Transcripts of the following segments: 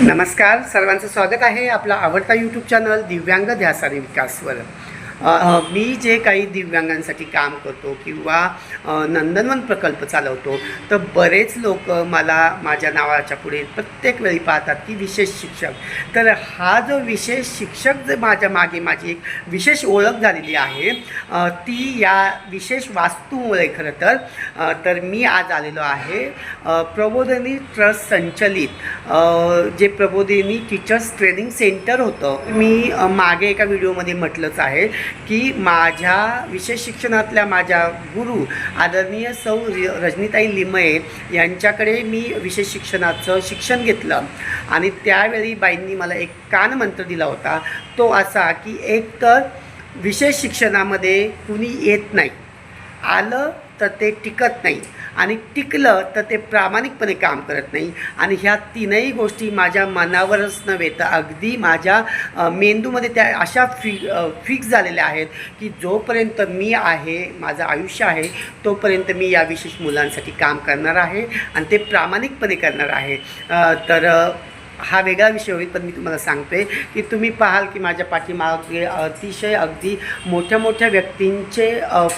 नमस्कार सर्वांचं स्वागत आहे आपला आवडता यूट्यूब चॅनल दिव्यांग ध्यास आणि विकासवर. मी जे काही दिव्यांगांसाठी काम करतो किंवा नंदनवन प्रकल्प चालवतो तर बरेच लोक मला माझ्या नावाच्या पुढे प्रत्येक वेळी पाहतात की विशेष शिक्षक. तर हा जो विशेष शिक्षक जे माझ्या मागे माझी एक विशेष ओळख झालेली आहे ती या विशेष वास्तूमुळे खरं तर तर मी आज आलेलो आहे प्रबोधिनी ट्रस्ट संचलित. जे प्रबोधिनी टीचर्स ट्रेनिंग सेंटर होतं मी मागे एका व्हिडिओमध्ये म्हटलंच आहे की माझ्या विशेष शिक्षणातल्या माझ्या गुरु आदरणीय सौ रजनीताई लिमये यांच्याकडे मी विशेष शिक्षणाचं शिक्षण घेतलं. आणि त्यावेळी बाईंनी मला एक कानमंत्र दिला होता. तो असा की एक तर विशेष शिक्षणामध्ये कुणी येत नाही आलं तर ते टिकत नाही. आणि टिकलं तर ते प्रामाणिकपणे काम करत नाही. आणि ह्या तीनही गोष्टी माझ्या मनावरच नव्हे तर अगदी माझ्या मेंदूमध्ये त्या अशा फि फिक्स झालेल्या आहेत की जोपर्यंत मी आहे माझं आयुष्य आहे तोपर्यंत मी या विशेष मुलांसाठी काम करणार आहे आणि ते प्रामाणिकपणे करणार आहे. तर हा वेगळा विषय होईल पण मी तुम्हाला सांगते की तुम्ही पाहाल की माझ्या पाठीमागे अतिशय अगदी मोठ्या मोठ्या व्यक्तींचे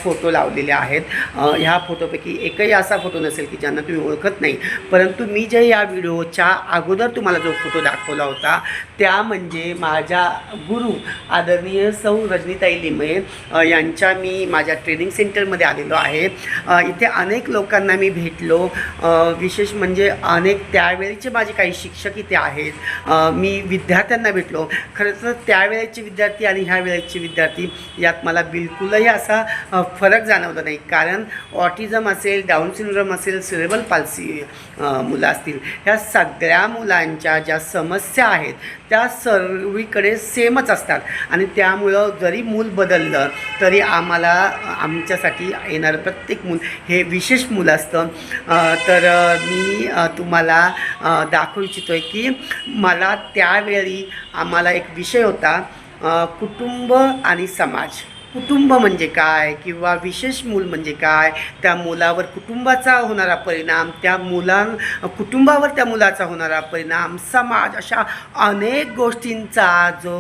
फोटो लावलेले आहेत. ह्या फोटोपैकी एकही असा फोटो नसेल की ज्यांना तुम्ही ओळखत नाही. परंतु मी जे या व्हिडिओच्या अगोदर तुम्हाला जो फोटो दाखवला होता त्या म्हणजे माझ्या गुरु आदरणीय सौ रजनीताई लिमये यांच्या मी माझ्या ट्रेनिंग सेंटरमध्ये आलेलो आहे. इथे अनेक लोकांना मी भेटलो. विशेष म्हणजे अनेक त्यावेळीचे माझे काही शिक्षक इथे आहेत. आहेत. मी विद्यार्थ्यांना भेटलो. खरं तर त्यावेळेचे विद्यार्थी आणि ह्या वेळेचे विद्यार्थी यात मला बिलकुलही असा फरक जाणवला नाही. कारण ऑटिझम असेल डाऊन सिंड्रोम असेल सिरेबल पाल्सी मुलं असतील. ह्या सगळ्या मुलांच्या ज्या समस्या आहेत त्या सर्वीकडे सेमच असतात. आणि त्यामुळं जरी मूल बदललं तरी आम्हाला आमच्यासाठी येणारं प्रत्येक मूल हे विशेष मूल असतं. तर मी तुम्हाला दाखवू इच्छितो आहे की मला त्यावेळी आम्हाला एक विषय होता कुटुंब आणि समाज. कुटुंब म्हणजे काय किंवा विशेष मूल म्हणजे काय? त्या मुलावर कुटुंबाचा होणारा परिणाम त्या मुलां कुटुंबावर त्या मुलाचा होणारा परिणाम समाज अशा अनेक गोष्टींचा जो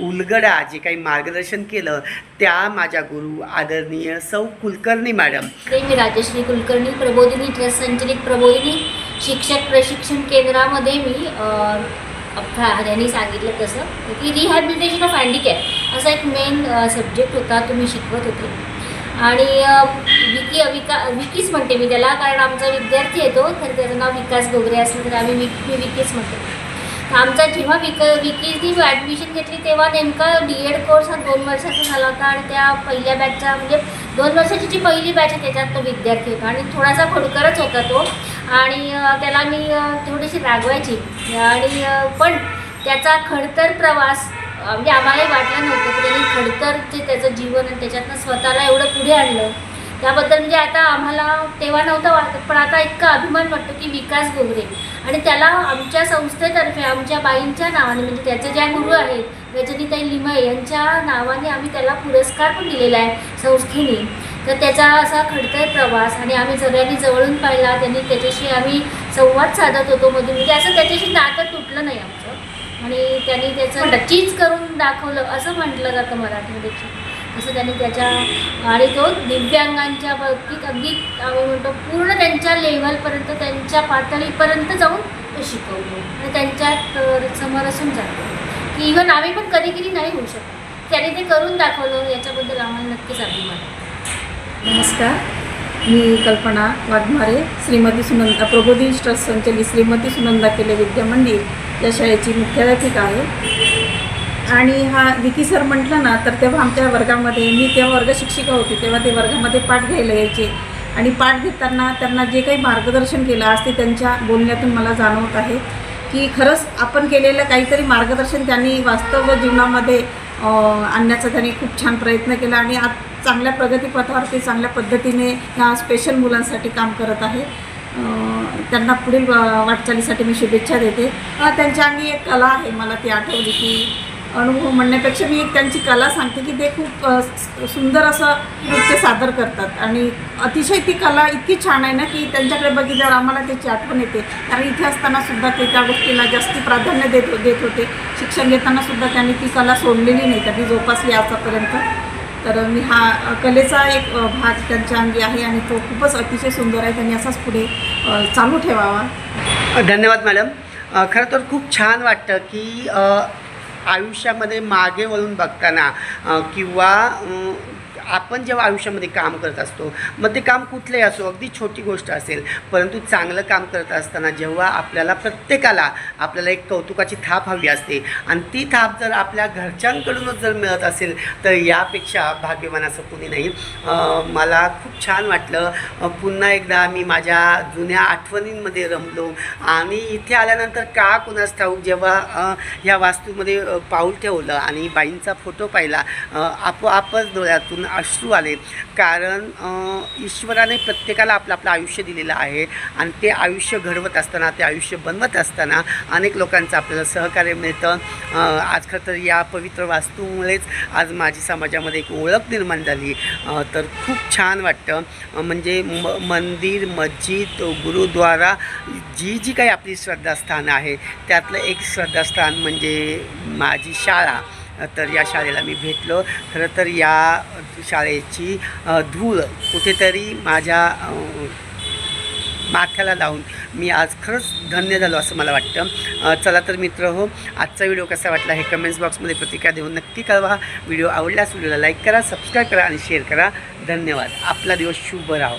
उलगडा जे काही मार्गदर्शन केलं त्या माझ्या गुरु आदरणीय सौ कुलकर्णी मॅडम. ते मी राजेश्री कुलकर्णी प्रबोधिनी ट्रस्ट संचलित प्रबोधिनी. शिक्षक प्रशिक्षण केंद्रामध्ये मी यांनी सांगितलं तसं की रिहॅबिलिटेशन ऑफ हँडिकॅप असा एक मेन सब्जेक्ट होता तुम्ही शिकवत होते. आणि विकी विका विकीच म्हणते मी त्याला कारण आमचा विद्यार्थी येतो तर त्याचं नाव विकास गोगरे असलं तर आम्ही विक मी विकीच म्हणतो. आमचा जेव्हा विक विकीची ॲडमिशन घेतली तेव्हा नेमका डी एड कोर्स हा दोन वर्षाचा झाला होता आणि त्या पहिल्या बॅचचा म्हणजे दोन वर्षाची जी पहिली बॅच आहे त्याच्यात तो विद्यार्थी होता आणि थोडासा खोडकरच होता तो. आणि त्याला मी थोडीशी रागवायची. आणि पण त्याचा खडतर प्रवास म्हणजे आम्हालाही वाटलं नव्हतं की त्यांनी खडतरचे त्याचं जीवन आणि त्याच्यातनं स्वतःला एवढं पुढे आणलं. त्याबद्दल म्हणजे आता आम्हाला तेव्हा नव्हतं वाटत पण आता इतका अभिमान वाटतो की विकास गोगरे आणि त्याला आमच्या संस्थेतर्फे आमच्या बाईंच्या नावाने म्हणजे त्याचे ज्या गुरु आहेत रजनीताई लिमये यांच्या नावाने आम्ही त्याला पुरस्कार पण दिलेला आहे संस्थेने. तर त्याचा असा खडतर प्रवास आणि आम्ही सगळ्यांनी जवळून पाहिला त्यांनी त्याच्याशी आम्ही संवाद साधत होतो मधून. म्हणजे असं त्याच्याशी नातं तुटलं नाही आमचं. आणि त्यांनी त्याचं चीज करून दाखवलं असं म्हटलं जातं मराठीमध्ये असं त्यांनी त्याच्या आणि तो दिव्यांगांच्या बाबतीत अगदी आम्ही म्हणतो पूर्ण त्यांच्या लेवलपर्यंत त्यांच्या पातळीपर्यंत जाऊन तो शिकवतो. आणि त्यांच्यात समोर असून जातो. की इव्हन आम्ही पण कधी कधी नाही होऊ शकतो. त्याने ते करून दाखवलं याच्याबद्दल आम्हाला नक्कीच अभिमान नमस्कार. मी कल्पना वाघमारे श्रीमती सुनंदा प्रबोधिनी ट्रस्ट संचलित श्रीमती सुनंदा केले विद्या मंदिर या शाळेची मुख्याध्यापिका आहे. आणि हा विकी सर म्हटलं ना तर तेव्हा आमच्या वर्गामध्ये मी तेव्हा वर्ग शिक्षिका होती तेव्हा ते वर्गामध्ये पाठ घ्यायला यायचे. आणि पाठ घेताना त्यांना जे काही मार्गदर्शन केलं आज ते त्यांच्या बोलण्यातून मला जाणवत आहे. की खरंच आपण केलेलं काहीतरी मार्गदर्शन त्यांनी वास्तव जीवनामध्ये आणण्याचा त्यांनी खूप छान प्रयत्न केला आणि आज चांगल्या प्रगतीपथावरती चांगल्या पद्धतीने ह्या स्पेशल मुलांसाठी काम करत आहे. त्यांना पुढील वाटचालीसाठी मी शुभेच्छा देते. त्यांच्या अंगी एक कला आहे मला ती आठवली की अनुभव म्हणण्यापेक्षा मी एक त्यांची कला सांगते की ते खूप सुंदर असं नृत्य सादर करतात. आणि अतिशय ती कला इतकी छान आहे ना की त्यांच्याकडे बघितल्यावर आम्हाला त्याची आठवण येते. कारण इथे असताना सुद्धा ते त्या गोष्टीला जास्ती प्राधान्य देत हो, देत होते. शिक्षण घेताना सुद्धा त्यांनी ती कला सोडलेली नाही त्यांनी जोपासली आतापर्यंत. तर मी हा कलेचा एक भाग त्यांच्या अंगी आहे आणि तो खूपच अतिशय सुंदर आहे. त्यांनी असाच पुढे चालू ठेवावा. धन्यवाद मॅडम. खरं तर खूप छान वाटतं की आयुष्यामध्ये मागे वळून बघताना किंवा आपण जेव्हा आयुष्यामध्ये काम करत असतो मग ते काम कुठलंही असो अगदी छोटी गोष्ट असेल परंतु चांगलं काम करत असताना जेव्हा आपल्याला प्रत्येकाला आपल्याला एक कौतुकाची थाप हवी असते आणि ती थाप जर आपल्या घरच्यांकडूनच जर मिळत असेल तर यापेक्षा भाग्यवान असं कुणी नाही. मला खूप छान वाटलं. पुन्हा एकदा मी माझ्या जुन्या आठवणींमध्ये रमलो आणि इथे आल्यानंतर का कुणास ठाऊक जेव्हा ह्या वास्तूमध्ये पाऊल ठेवलं आणि बाईंचा फोटो पाहिला आपोआपच डोळ्यातून अश्रू आले. कारण ईश्वराने प्रत्येकाला आपलं आपलं आयुष्य दिलेलं आहे आणि ते आयुष्य घडवत असताना ते आयुष्य बनवत असताना अनेक लोकांचं आपल्याला सहकार्य मिळतं. आज खरं तर या पवित्र वास्तूमुळेच आज माझी समाजामध्ये एक ओळख निर्माण झाली. तर खूप छान वाटतं. म्हणजे म मंदिर मस्जिद गुरुद्वारा जी जी काही आपली श्रद्धास्थानं आहे त्यातलं एक श्रद्धास्थान म्हणजे माझी शाळा. तर या शाळेला मी भेटलो. खरं तर या शाळेची धूळ कुठेतरी माझ्या माथ्याला लावून मी आज खरंच धन्य झालो असं मला वाटतं. चला तर मित्र हो आजचा व्हिडिओ कसा वाटला हे कमेंट्स बॉक्समध्ये प्रतिक्रिया देऊन नक्की कळवा. व्हिडिओ आवडल्यास व्हिडिओला लाईक करा सबस्क्राईब करा आणि शेअर करा. धन्यवाद. आपला दिवस शुभ राहो.